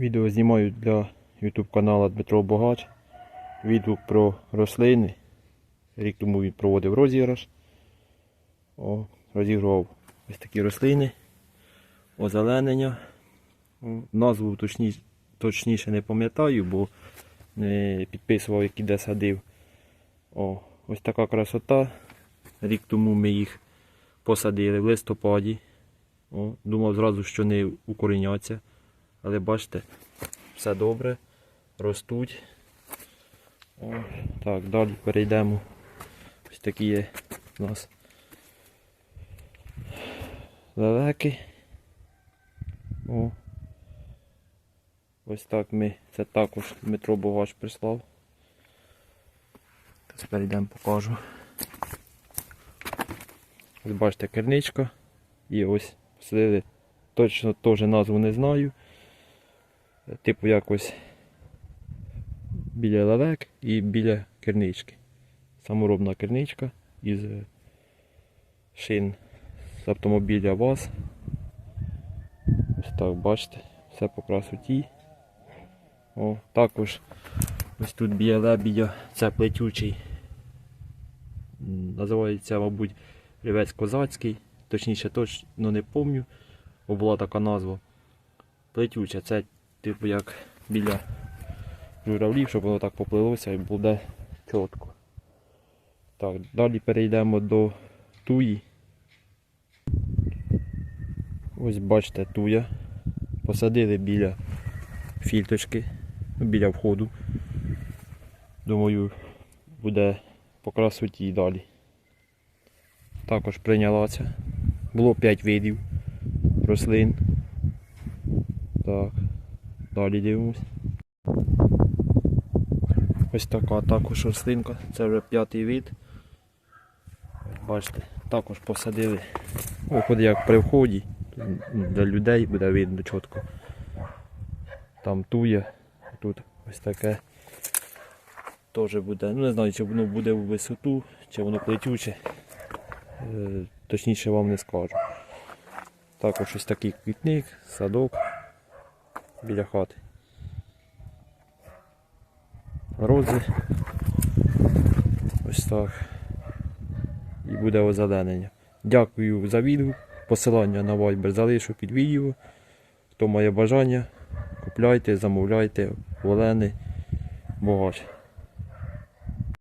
Відео знімаю для YouTube каналу Дмитро Богач. Відгук про рослини. Рік тому він проводив розіграш. О, розігрував ось такі рослини. Озеленення. Назву точніше, точніше не пам'ятаю, бо не підписував, які де садив. О, ось така красота. Рік тому ми їх посадили в листопаді. О, думав зразу, що не укореняться. Але бачите, все добре, ростуть. О, так, далі перейдемо. Ось такі є у нас лелеки. О. Ось так ми, це також Дмитро Богач прислав. Зараз перейдемо, покажу. Ось бачите, керничка. І ось посадили. Точно теж назву не знаю. Типу якось біля лелек і біля кернички. Саморобна керничка із е, шин з автомобіля ВАЗ. Ось так, бачите, все по красоті. О, також ось тут біля лебідя, це плетючий. Називається, мабуть, рівець козацький. Точніше, точно не пам'ятаю, бо була така назва. Плетюча, це типу як біля журавлів, щоб воно так поплилося і буде чітко. Так, далі перейдемо до туї. Ось бачите туя. Посадили біля фільточки, біля входу. Думаю, буде по красоті і далі. Також прийнялася. Було 5 видів рослин. Так, далі дивимось. Ось така також рослинка, це вже п'ятий вид. Бачите, також посадили. Виходить як при вході. ну, Для людей буде видно чітко. Там тує, тут ось таке. Теж буде. Ну не знаю, чи воно буде в висоту, чи воно плетюче. Е, Точніше вам не скажу. Також ось такий квітник, садок біля хати. Рози. Ось так. І буде озеленення. Дякую за відгук. Посилання на Viber залишу під відео. Хто має бажання, купляйте, замовляйте, Олени, Богач.